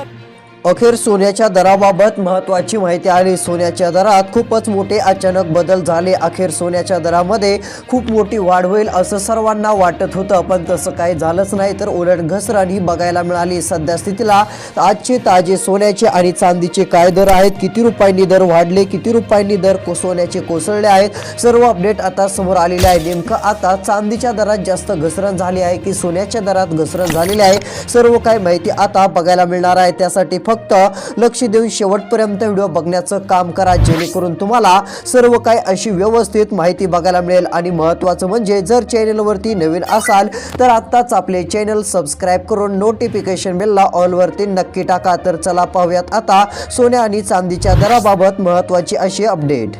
what अखेर सोन्याच्या दराबाबत महत्त्वाची माहिती आली. सोन्याच्या दरात खूपच मोठे अचानक बदल झाले. अखेर सोन्याच्या दरामध्ये खूप मोठी वाढ होईल असं सर्वांना वाटत होतं पण तसं काही झालंच नाही तर उलट घसरण ही बघायला मिळाली. सध्या स्थितीला आजचे ताजे सोन्याचे आणि चांदीचे काय दर आहेत? किती रुपयांनी दर वाढले? किती रुपयांनी दर को- सोन्याचे कोसळले आहेत? सर्व अपडेट आता समोर आलेले आहे. नेमकं आता चांदीच्या दरात जास्त घसरण झाली आहे की सोन्याच्या दरात घसरण झालेली आहे? सर्व काही माहिती आता बघायला मिळणार आहे. त्यासाठी फक्त लक्ष देऊन शेवटपर्यंत व्हिडिओ बघण्याचं काम करा जेणेकरून तुम्हाला सर्व काही अशी व्यवस्थित माहिती बघायला मिळेल. आणि महत्त्वाचं म्हणजे जर चॅनलवरती नवीन असाल तर आत्ताच आपले चॅनल सबस्क्राईब करून नोटिफिकेशन बेलला ऑलवरती नक्की टाका. तर चला पाहूयात आता सोन्या आणि चांदीच्या दराबाबत महत्त्वाची अशी अपडेट.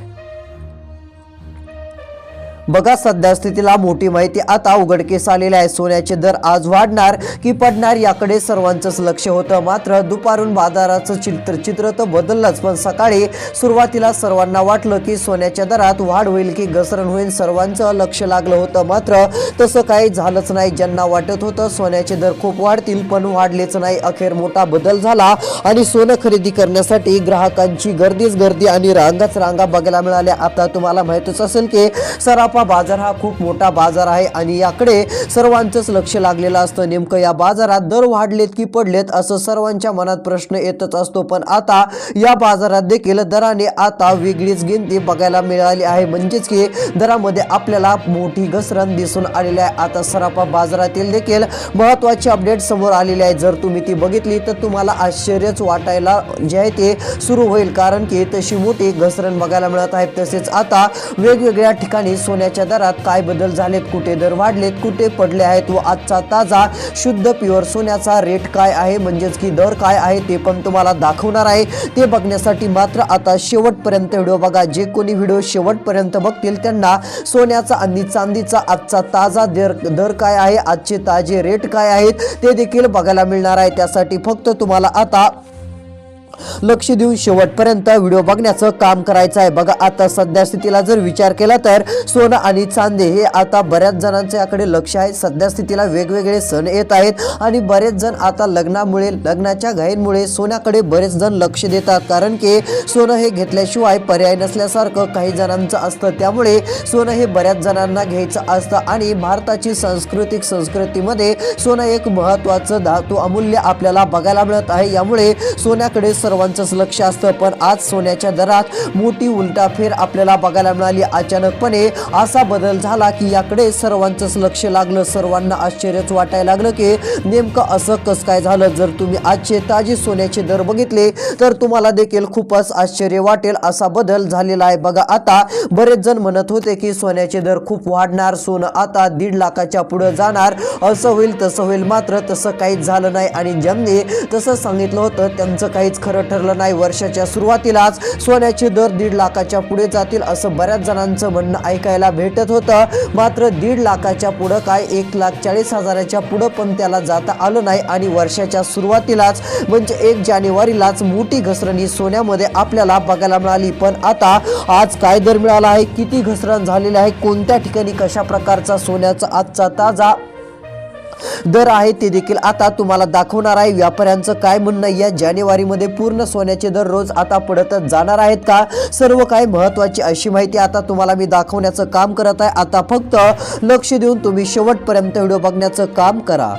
बघा सध्या स्थितीला मोठी माहिती आता उघडकीस आलेली आहे. सोन्याचे दर आज वाढणार की पडणार याकडे सर्वांचंच लक्ष होतं. मात्र दुपारून बाजाराचं चित्र चित्र तर बदललंच पण सकाळी सुरुवातीला सर्वांना वाटलं की सोन्याच्या दरात वाढ होईल की घसरण होईल सर्वांचं लक्ष लागलं होतं. मात्र तसं काही झालंच नाही. ज्यांना वाटत होतं सोन्याचे दर खूप वाढतील पण वाढलेच नाही. अखेर मोठा बदल झाला आणि सोनं खरेदी करण्यासाठी ग्राहकांची गर्दीच गर्दी आणि रांगाच रांगा बघायला मिळाल्या. आता तुम्हाला माहितच असेल की सराफा बाजार हा खूप मोठा बाजार आहे आणि याकडे सर्वांचंच लक्ष लागलेलं असतं. नेमकं या बाजारात दर वाढलेत की पडलेत असं सर्वांच्या मनात प्रश्न येतच असतो. पण आता या बाजारात देखील दराने आता वेगळीच गिनती बघायला मिळाली आहे. म्हणजेच की दरामध्ये आपल्याला मोठी घसरण दिसून आलेली आहे. आता सराफा बाजारातील देखील महत्वाची अपडेट समोर आलेली आहे. जर तुम्ही ती बघितली तर तुम्हाला आश्चर्यच वाटायला जे आहे ते सुरू होईल. कारण की तशी मोठी घसरण बघायला मिळत आहे. तसेच आता वेगवेगळ्या ठिकाणी सोन्या सोन्याच्या दरात काय बदल झालेत कुठे दर वाढलेत कुठे पडले आहेत व आजचा ताजा शुद्ध प्युअर सोन्याचा रेट काय आहे म्हणजेच की दर काय आहे ते पण तुम्हाला दाखवणार आहे. ते बघण्यासाठी मात्र आता शेवटपर्यंत व्हिडिओ बघा. जे कोणी व्हिडिओ शेवटपर्यंत बघतील त्यांना सोन्याचा आणि चांदीचा आजचा ताजा दर दर काय आहे आजचे ताजे रेट काय आहेत ते देखील बघायला मिळणार आहे. त्यासाठी फक्त तुम्हाला आता लक्ष देऊन शेवटपर्यंत व्हिडिओ बघण्याचं काम करायचं आहे. बघा आता सध्या स्थितीला जर विचार केला तर सोनं आणि चांदी हे आता बऱ्याच जणांच्या याकडे लक्ष आहे. सध्या स्थितीला वेगवेगळे सण येत आहेत आणि बरेच जण आता लग्नामुळे लग्नाच्या घाईंमुळे सोन्याकडे बरेच जण लक्ष देतात. कारण की सोनं हे घेतल्याशिवाय पर्याय नसल्यासारखं काही जणांचं असतं. त्यामुळे सोनं हे बऱ्याच जणांना घ्यायचं असतं आणि भारताची सांस्कृतिक संस्कृतीमध्ये सोनं एक महत्त्वाचं धातू अमूल्य आपल्याला बघायला मिळत आहे. यामुळे सोन्याकडे सर्वांचंच लक्ष असतं पण आज सोन्याच्या दरात मोठी उलटाफेर आपल्याला बघायला मिळाली. अचानकपणे असा बदल झाला की याकडे सर्वांचंच लक्ष लागलं. सर्वांना आश्चर्यच वाटायला लागलं की नेमकं असं कसं काय झालं? जर तुम्ही आजचे ताजे सोन्याचे दर बघितले तर तुम्हाला देखील खूपच आश्चर्य वाटेल. असा बदल झालेला आहे. बघा आता बरेच जण म्हणत होते की सोन्याचे दर खूप वाढणार सोनं आता दीड लाखाच्या पुढं जाणार. असं होईल तसं होईल. मात्र तसं काहीच झालं नाही. आणि ज्यांनी तसं सांगितलं होतं त्यांचं काहीच खरं ठरलं नाही. वर्षाच्या सुरुवातीलाच सोन्याचे दर दीड लाखाच्या पुढे जातील असं बऱ्याच जणांचं म्हणणं ऐकायला भेटत होतं. मात्र दीड लाखाच्या पुढं काय? एक लाख चाळीस हजाराच्या पुढं पण त्याला जाता आलं नाही आणि वर्षाच्या सुरुवातीलाच म्हणजे एक जानेवारीलाच मोठी घसरण ही सोन्यामध्ये आपल्याला बघायला मिळाली. पण आता आज काय दर मिळाला आहे? किती घसरण झालेली आहे? कोणत्या ठिकाणी कशा प्रकारचा सोन्याचा आजचा ताजा दर आहे ते देखील आता तुम्हाला दाखवणार आहे. व्यापाऱ्यांचं काय म्हणणं या जानेवारीमध्ये पूर्ण सोन्याचे दर रोज आता पडतच जाणार आहेत का? सर्व काही महत्वाची अशी माहिती आता तुम्हाला मी दाखवण्याचं काम करत आहे. आता फक्त लक्ष देऊन तुम्ही शेवटपर्यंत व्हिडिओ बघण्याचं काम करा.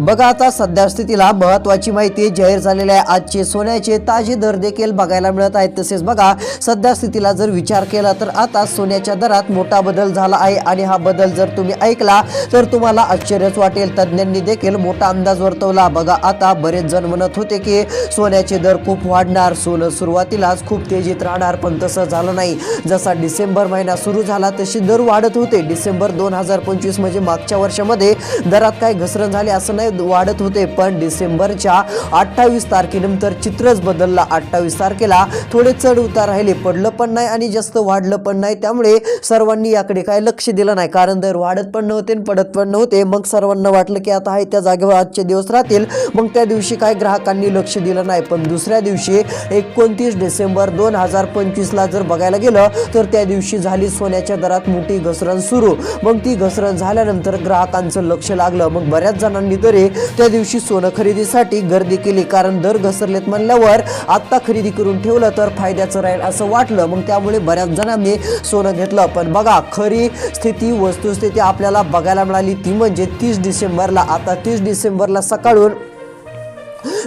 बघा आता सध्या स्थितीला महत्वाची माहिती जाहीर झालेली आहे. आजचे सोन्याचे ताजे दर देखील बघायला मिळत आहेत. तसेच बघा सध्या स्थितीला जर विचार केला तर आता सोन्याच्या दरात मोठा बदल झाला आहे आणि हा बदल जर तुम्ही ऐकला तर तुम्हाला आश्चर्यच वाटेल. तज्ज्ञांनी देखील मोठा अंदाज वर्तवला. बघा आता बरेच जण म्हणत होते की सोन्याचे दर खूप वाढणार. सोनं सुरुवातीलाच खूप तेजीत राहणार पण तसं झालं नाही. जसा डिसेंबर महिना सुरू झाला तशी दर वाढत होते. डिसेंबर दोन हजार पंचवीस म्हणजे मागच्या वर्षामध्ये दरात काय घसरण झाली असं नाही वाढत होते पण डिसेंबरच्या अठ्ठावीस तारखेनंतर चित्रच बदलला. अठ्ठावीस तारखेला थोडे चढ उतार राहिले पडलं पण नाही आणि जास्त वाढलं पण नाही. त्यामुळे सर्वांनी याकडे काय लक्ष दिलं नाही. कारण दर वाढत पण नव्हते आणि पडत पण नव्हते. मग सर्वांना वाटलं की आता आहे त्या जागेवर आजचे दिवस राहतील. मग त्या दिवशी काय ग्राहकांनी लक्ष दिलं नाही. पण दुसऱ्या दिवशी एकोणतीस डिसेंबर दोन हजार पंचवीसला जर बघायला गेलं तर त्या दिवशी झाली सोन्याच्या दरात मोठी घसरण सुरू. मग ती घसरण झाल्यानंतर ग्राहकांचं लक्ष लागलं. मग बऱ्याच जणांनी तरी त्यामुळे त्या दिवशी सोनं खरेदीसाठी गर्दी केली. कारण दर घसरलेत म्हणल्यावर आत्ता खरेदी करून ठेवलं तर फायद्याचं राहील असं वाटलं. मग त्यामुळे बऱ्याच जणांनी सोनं घेतलं. पण बघा खरी स्थिती वस्तुस्थिती आपल्याला बघायला मिळाली. ती म्हणजे तीस डिसेंबरला. आता तीस डिसेंबरला सकाळून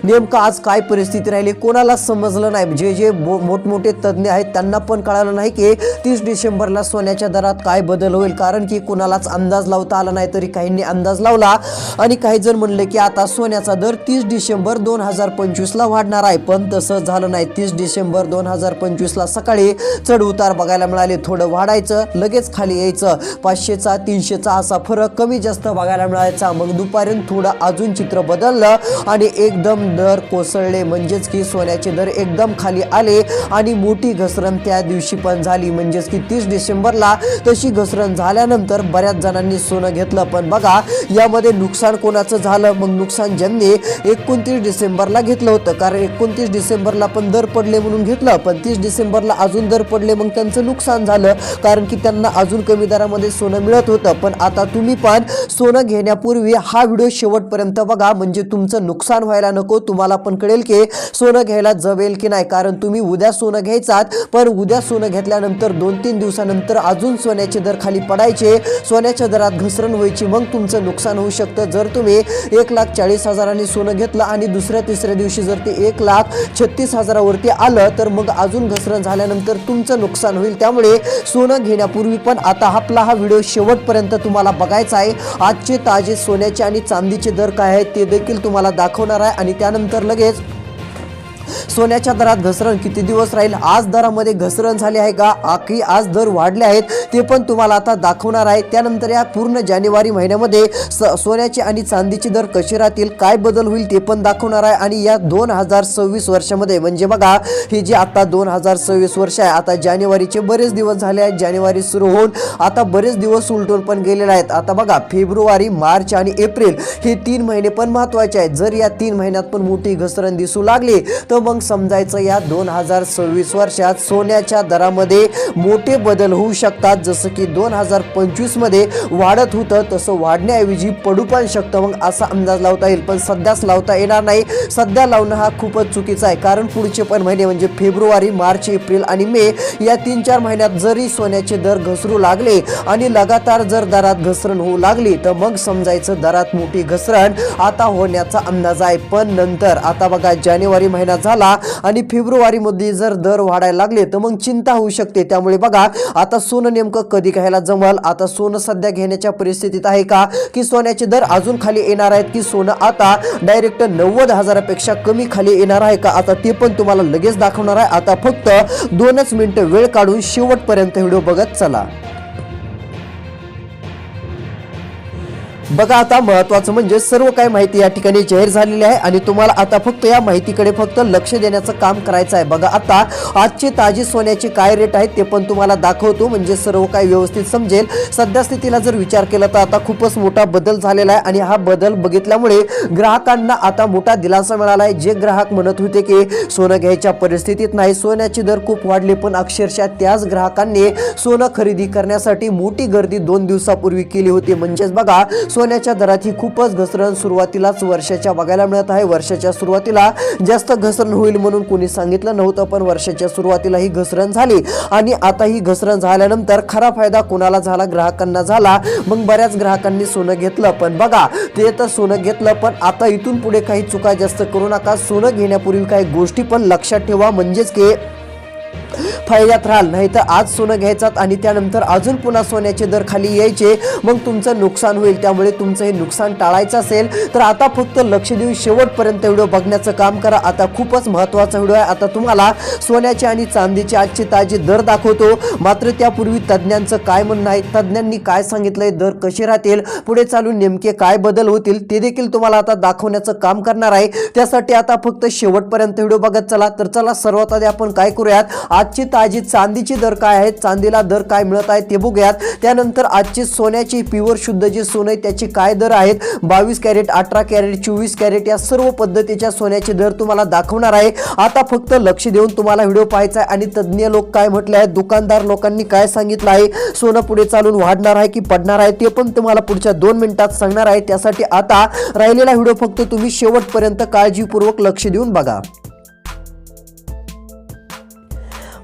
नेमकं आज काय परिस्थिती राहिली कोणाला समजलं नाही? जे जे मो- मोठमोठे तज्ज्ञ आहेत त्यांना पण कळालं नाही की तीस डिसेंबरला सोन्याच्या दरात काय बदल होईल. कारण की कुणालाच अंदाज लावता आला नाही तरी काहींनी अंदाज लावला. आणि काही जण म्हणले की आता सोन्याचा दर तीस डिसेंबर दोन हजार पंचवीसला वाढणार आहे. पण तसं झालं नाही. तीस डिसेंबर दोन हजार पंचवीसला सकाळी चढ उतार बघायला मिळाले. थोडं वाढायचं लगेच खाली यायचं. पाचशेचा तीनशेचा असा फरक कमी जास्त बघायला मिळायचा. मग दुपारी थोडं अजून चित्र बदललं आणि एकदम दर कोसळले. म्हणजेच की सोन्याचे दर एकदम खाली आले आणि मोठी घसरण त्या दिवशी पण झाली. म्हणजेच की तीस डिसेंबरला तशी घसरण झाल्यानंतर बऱ्याच जणांनी सोनं घेतलं. पण बघा यामध्ये नुकसान कोणाचं झालं? मग नुकसान ज्यांनी एकोणतीस डिसेंबरला घेतलं होतं. कारण एकोणतीस डिसेंबरला पण दर पडले म्हणून घेतलं. पण तीस डिसेंबरला अजून दर पडले मग त्यांचं नुकसान झालं. कारण की त्यांना अजून कमी दरामध्ये सोनं मिळत होतं. पण आता तुम्ही पण सोनं घेण्यापूर्वी हा व्हिडिओ शेवटपर्यंत बघा. म्हणजे तुमचं नुकसान व्हायला नको. तुम्हाला पण कळेल की सोनं घ्यायला जमेल की नाही. कारण तुम्ही उद्या सोनं घ्यायचात पण उद्या सोनं घेतल्यानंतर दोन तीन दिवसानंतर अजून सोन्याचे दर खाली पडायचे. सोन्याच्या दरात घसरण व्हायची मग तुमचं नुकसान होऊ शकतं. जर तुम्ही एक लाख चाळीस हजारांनी सोनं घेतलं आणि दुसऱ्या तिसऱ्या दिवशी जर ते एक लाख छत्तीस हजारावरती आलं तर मग अजून घसरण झाल्यानंतर तुमचं नुकसान होईल. त्यामुळे सोनं घेण्यापूर्वी पण आता आपला हा व्हिडिओ शेवटपर्यंत तुम्हाला बघायचा आहे. आजचे ताजे सोन्याचे आणि चांदीचे दर काय आहेत ते देखील तुम्हाला दाखवणार आहे आणि त्यानंतर लगेच सोन्याच्या दरात घसरण किती दिवस राहील? आज दरामध्ये घसरण झाली आहे का? आखी आज दर वाढले आहेत. ते पण तुम्हाला आता दाखवणार आहे. त्यानंतर या पूर्ण जानेवारी महिन्यामध्ये स- सोन्याचे आणि चांदीचे दर कसे राहतील? काय बदल होईल ते पण दाखवणार आहे. आणि या दोन हजार सव्वीस वर्षामध्ये म्हणजे बघा हे जे आता दोन हजार सव्वीस वर्ष आहे आता जानेवारीचे बरेच दिवस झाले आहेत. जानेवारी सुरू होऊन आता बरेच दिवस उलटून पण गेलेले आहेत. आता बघा फेब्रुवारी मार्च आणि एप्रिल हे तीन महिने पण महत्त्वाचे आहेत. जर या तीन महिन्यात पण मोठी घसरण दिसू लागली तर मग समजायचं या दोन हजार सव्वीस वर्षात सोन्याच्या दरामध्ये मोठे बदल होऊ शकतात. जसं की दोन हजार पंचवीसमध्ये वाढत होतं तसं वाढण्याऐवजी पडू पण शकतं मग असा अंदाज लावता येईल. पण सध्याच लावता येणार नाही. सध्या लावणं हा खूपच चुकीचा आहे. कारण पुढचे पण महिने म्हणजे फेब्रुवारी मार्च एप्रिल आणि मे या तीन चार महिन्यात जरी सोन्याचे दर घसरू लागले आणि लगातार जर दरात घसरण होऊ लागली तर मग समजायचं दरात मोठी घसरण आता होण्याचा अंदाज आहे. पण नंतर आता बघा जानेवारी महिन्यात झाला आणि फेब्रुवारीमध्ये जर दर वाढायला लागले तर मग चिंता होऊ शकते. त्यामुळे बघा आता सोनं नेमकं कधी घ्यायला जमल? आता सोनं सध्या घेण्याच्या परिस्थितीत आहे का? की सोन्याचे दर अजून खाली येणार आहेत की सोनं आता डायरेक्ट नव्वद हजारापेक्षा कमी खाली येणार आहे का? आता ते पण तुम्हाला लगेच दाखवणार आहे. आता फक्त दोनच मिनिटं वेळ काढून शेवटपर्यंत व्हिडिओ बघत चला. बघा आता महत्वाचं म्हणजे सर्व काही माहिती या ठिकाणी जाहीर झालेली आहे आणि तुम्हाला आता फक्त या माहितीकडे फक्त लक्ष देण्याचं काम करायचं आहे. बघा आता आजचे ताजे सोन्याचे काय रेट आहेत ते पण तुम्हाला दाखवतो. म्हणजे सर्व काही व्यवस्थित समजेल. सध्या स्थितीला जर विचार केला तर आता खूपच मोठा बदल झालेला आहे आणि हा बदल बघितल्यामुळे ग्राहकांना आता मोठा दिलासा मिळाला आहे. जे ग्राहक म्हणत होते की सोनं घ्यायच्या परिस्थितीत नाही सोन्याचे दर खूप वाढले पण अक्षरशः त्याच ग्राहकांनी सोनं खरेदी करण्यासाठी मोठी गर्दी दोन दिवसापूर्वी केली होती. म्हणजेच बघा सोन्याच्या दरात ही खूपच घसरण सुरुवातीलाच वर्षाच्या बघायला मिळत आहे. वर्षाच्या सुरुवातीला जास्त घसरण होईल म्हणून कोणी सांगितलं नव्हतं पण वर्षाच्या सुरुवातीला ही घसरण झाली. आणि आता ही घसरण झाल्यानंतर खरा फायदा कोणाला झाला? ग्राहकांना झाला. मग बऱ्याच ग्राहकांनी सोनं घेतलं पण बघा ते तर सोनं घेतलं पण आता इथून पुढे काही चुका जास्त करू नका. सोनं घेण्यापूर्वी काही गोष्टी पण लक्षात ठेवा. म्हणजेच की फायद्यात राहाल नाही तर आज सोनं घ्यायचात आणि त्यानंतर अजून पुन्हा सोन्याचे दर खाली यायचे. मग तुमचं नुकसान होईल. त्यामुळे तुमचं हे नुकसान टाळायचं असेल तर आता फक्त लक्ष देऊन शेवटपर्यंत व्हिडिओ बघण्याचं काम करा. आता खूपच महत्त्वाचा व्हिडिओ आहे. आता तुम्हाला सोन्याचे आणि चांदीचे आजचे ताजे दर दाखवतो. मात्र त्यापूर्वी तज्ज्ञांचं काय म्हणणं आहे? तज्ज्ञांनी काय सांगितलंय? दर कसे राहतील? पुढे चालून नेमके काय बदल होतील? ते देखील तुम्हाला आता दाखवण्याचं काम करणार आहे. त्यासाठी आता फक्त शेवटपर्यंत व्हिडिओ बघत चला. तर चला सर्वात आधी आपण काय करूयात? आजची ताजी चांदीची दर काय आहेत चांदीला दर काय मिळत आहे ते बघूयात. त्यानंतर आजची सोन्याची प्युअर शुद्ध जे सोनं आहे त्याची काय दर आहेत? बावीस कॅरेट अठरा कॅरेट चोवीस कॅरेट या सर्व पद्धतीच्या सोन्याचे दर तुम्हाला दाखवणार आहे. आता फक्त लक्ष देऊन तुम्हाला व्हिडिओ पाहायचा आहे आणि तज्ज्ञ लोक काय म्हटले आहेत? दुकानदार लोकांनी काय सांगितलं आहे? सोनं पुढे चालून वाढणार आहे की पडणार आहे? ते पण तुम्हाला पुढच्या दोन मिनिटात सांगणार आहे. त्यासाठी आता राहिलेला व्हिडिओ फक्त तुम्ही शेवटपर्यंत काळजीपूर्वक लक्ष देऊन बघा.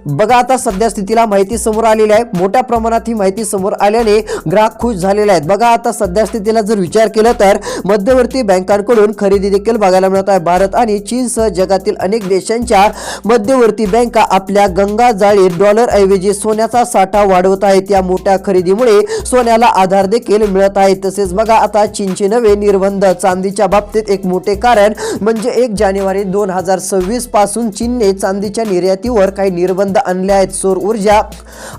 बघा आता सध्या स्थितीला माहिती समोर आलेली आहे. मोठ्या प्रमाणात ही माहिती समोर आल्याने ग्राहक खुश झालेले आहेत. बघा आता सध्या स्थितीला जर विचार केला तर मध्यवर्ती बँकांकडून खरेदी देखील बघायला मिळत आहे. भारत आणि चीनसह जगातील अनेक देशांच्या मध्यवर्ती बँका आपल्या गंगा जाळी डॉलर ऐवजी सोन्याचा साठा वाढवत आहेत. या मोठ्या खरेदीमुळे सोन्याला आधार देखील मिळत आहे. तसेच बघा आता चीनचे नवे निर्बंध चांदीच्या बाबतीत एक मोठे कारण म्हणजे एक जानेवारी दोन हजार सव्वीसपासून चीनने चांदीच्या निर्यातीवर काही निर्बंध आणले आहेत सौर ऊर्जा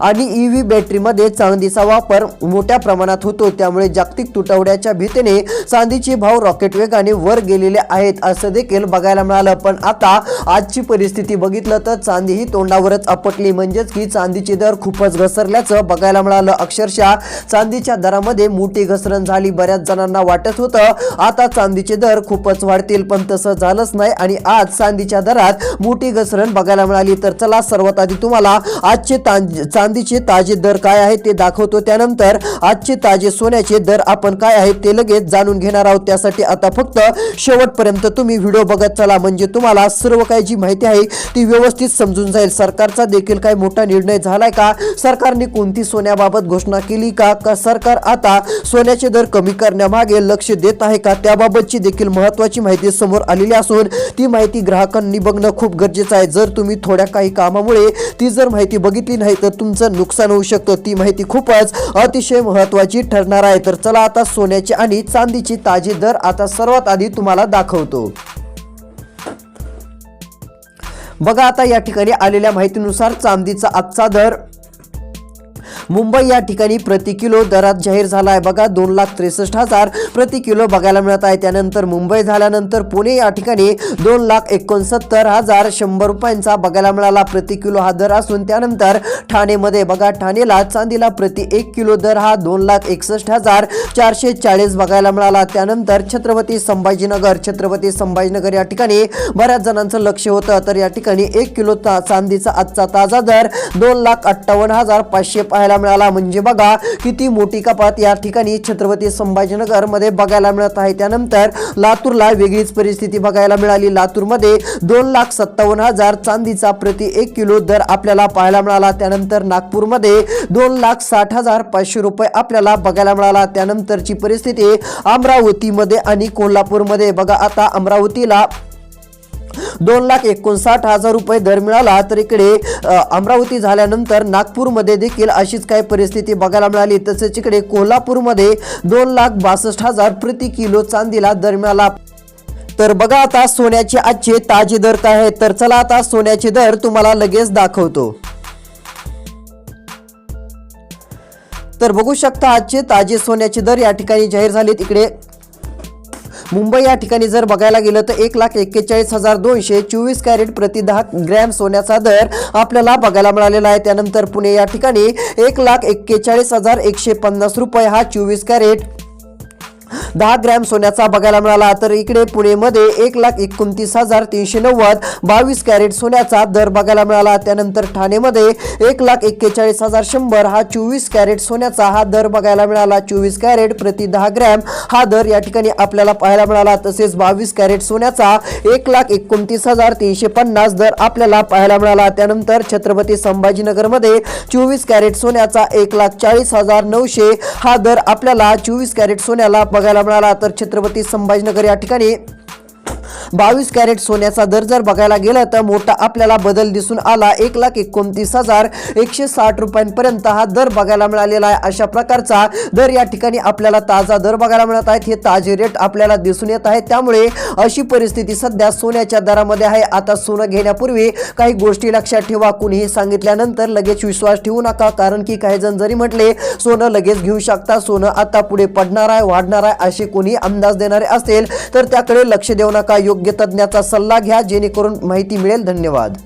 आणि ई व्ही बॅटरीमध्ये चांदीचा वापर मोठ्या प्रमाणात होतो. त्यामुळे जागतिक तुटवड्याच्या भीतीने चांदीचे भाव रॉकेट वेगाने वर गेलेले आहेत असं देखील बघायला मिळालं. पण आता आजची परिस्थिती बघितलं तर चांदी ही तोंडावरच आपटली. म्हणजेच की चांदीचे दर खूपच घसरल्याचं बघायला मिळालं. अक्षरशः चांदीच्या दरामध्ये मोठी घसरण झाली. बऱ्याच जणांना वाटत होतं आता चांदीचे दर खूपच वाढतील. पण तसं झालंच नाही आणि आज चांदीच्या दरात मोठी घसरण बघायला मिळाली. तर चला सर्वात आधी तुम्हाला आजचे चांदीचे ताजे दर काय आहेत ते दाखवतो. त्यानंतर आजचे ताजे सोन्याचे दर आपण काय आहेत ते लगेच जाणून घेणार आहोत. त्यासाठी आता फक्त शेवटपर्यंत तुम्ही व्हिडिओ बघत चला. म्हणजे तुम्हाला सर्व काही जी माहिती आहे ती व्यवस्थित समजून जाईल. सरकारचा देखील काही मोठा निर्णय झालाय का? सरकारने कोणती सोन्याबाबत घोषणा केली का? का सरकार आता सोन्याचे दर कमी करण्यामागे लक्ष देत आहे का? त्याबाबतची देखील महत्वाची माहिती समोर आलेली असून ती माहिती ग्राहकांनी बघणं खूप गरजेचं आहे. जर तुम्ही थोड्या काही कामामुळे ती जर माहिती बघितली नाही तर तुमचं नुकसान होऊ शकतं. ती माहिती खूपच अतिशय महत्वाची ठरणार आहे. तर चला आता सोन्याची आणि चांदीची ताजी दर आता सर्वात आधी तुम्हाला दाखवतो. बघा आता या ठिकाणी आलेल्या माहितीनुसार चांदीचा आजचा दर मुंबई या ठिकाणी प्रति किलो दरात जाहीर झाला आहे. बघा दोन लाख त्रेसष्ट हजार प्रति किलो बघायला मिळत आहे. त्यानंतर मुंबई झाल्यानंतर पुणे या ठिकाणी दोन लाख एकोणसत्तर हजार शंभर रुपयांचा बघायला मिळाला. प्रति किलो हा दर असून त्यानंतर ठाणेमध्ये बघा ठाणेला चांदीला प्रति एक किलो दर हा दोन लाख एकसष्ट हजार चारशे चाळीस बघायला मिळाला. त्यानंतर छत्रपती संभाजीनगर छत्रपती संभाजीनगर या ठिकाणी बऱ्याच जणांचं लक्ष होतं. तर या ठिकाणी एक किलो ता चांदीचा आजचा ताजा दर दोन लाख अठ्ठावन्न हजार पाचशे पाहायला मिळाला. म्हणजे बघा किती मोठी कपात या ठिकाणी छत्रपती संभाजीनगरमध्ये बघायला मिळत आहे. त्यानंतर लातूरला वेगळीच परिस्थिती बघायला मिळाली. लातूरमध्ये दोन लाख सत्तावन्न हजार चांदीचा प्रति एक किलो दर आपल्याला पाहायला मिळाला. त्यानंतर नागपूरमध्ये दोन लाख साठ हजार पाचशे रुपये आपल्याला बघायला मिळाला. त्यानंतरची परिस्थिती अमरावतीमध्ये आणि कोल्हापूरमध्ये. बघा आता अमरावतीला दोन लाख एकोणसाठ हजार रुपये दर मिळाला तर इकडे अमरावती झाल्यानंतर नागपूरमध्ये देखील अशीच काही परिस्थिती बघायला मिळाली. तसेच इकडे कोल्हापूरमध्ये दोन लाख बासष्ट हजार प्रति किलो चांदीला दर मिळाला. तर बघा आता सोन्याचे आजचे ताजे दर काय आहेत. तर चला आता सोन्याचे दर तुम्हाला लगेच दाखवतो. तर बघू शकता आजचे ताजे सोन्याचे दर या ठिकाणी जाहीर झालेत. इकडे मुंबई या ठिकाणी जर बघायला गेलं तर एक लाख एक्केचाळीस हजार दोनशे चोवीस कॅरेट प्रति दहा ग्रॅम सोन्याचा दर आपल्याला बघायला मिळालेला आहे. त्यानंतर पुणे या ठिकाणी एक लाख एक्केचाळीस हजार एकशे पन्नास रुपये हा चोवीस कॅरेट दहा ग्रॅम सोन्याचा बघायला मिळाला तर इकडे पुणेमध्ये एक लाख एकोणतीस हजार तीनशे नव्वद बावीस कॅरेट सोन्याचा दर बघायला मिळाला. त्यानंतर ठाणेमध्ये एक लाख एक्केचाळीस हजार शंभर हा चोवीस कॅरेट सोन्याचा हा दर बघायला मिळाला. चोवीस कॅरेट प्रति दहा ग्रॅम हा दर या ठिकाणी आपल्याला पाहायला मिळाला. तसेच बावीस कॅरेट सोन्याचा एक लाख एकोणतीस हजार तीनशे पन्नास दर आपल्याला पाहायला मिळाला. त्यानंतर छत्रपती संभाजीनगरमध्ये चोवीस कॅरेट सोन्याचा एक लाख चाळीस हजार नऊशे हा दर आपल्याला चोवीस कॅरेट सोन्याला बघायला मिळाला तर छत्रपती संभाजीनगर या ठिकाणी बावीस कॅरेट सोन्याचा दर जर बघायला गेला तर मोठा आपल्याला बदल दिसून आला. एक लाख एकोणतीस हजार एकशे साठ रुपयांपर्यंत हा दर बघायला मिळालेला आहे. अशा प्रकारचा दर या ठिकाणी आपल्याला ताजा दर बघायला मिळत आहेत. हे ताजे रेट आपल्याला दिसून येत आहेत. त्यामुळे अशी परिस्थिती सध्या सोन्याच्या दरामध्ये आहे. आता सोनं घेण्यापूर्वी काही गोष्टी लक्षात ठेवा. कुणीही सांगितल्यानंतर लगेच विश्वास ठेवू नका. कारण की काही जण जरी म्हटले सोनं लगेच घेऊ शकता. सोनं आता पुढे पडणार आहे वाढणार आहे असे कोणी अंदाज देणारे असेल तर त्याकडे लक्ष देऊ नका. योग्य तज्ज्ञाचा सल्ला घ्या जेणेकरून माहिती मिळेल. धन्यवाद.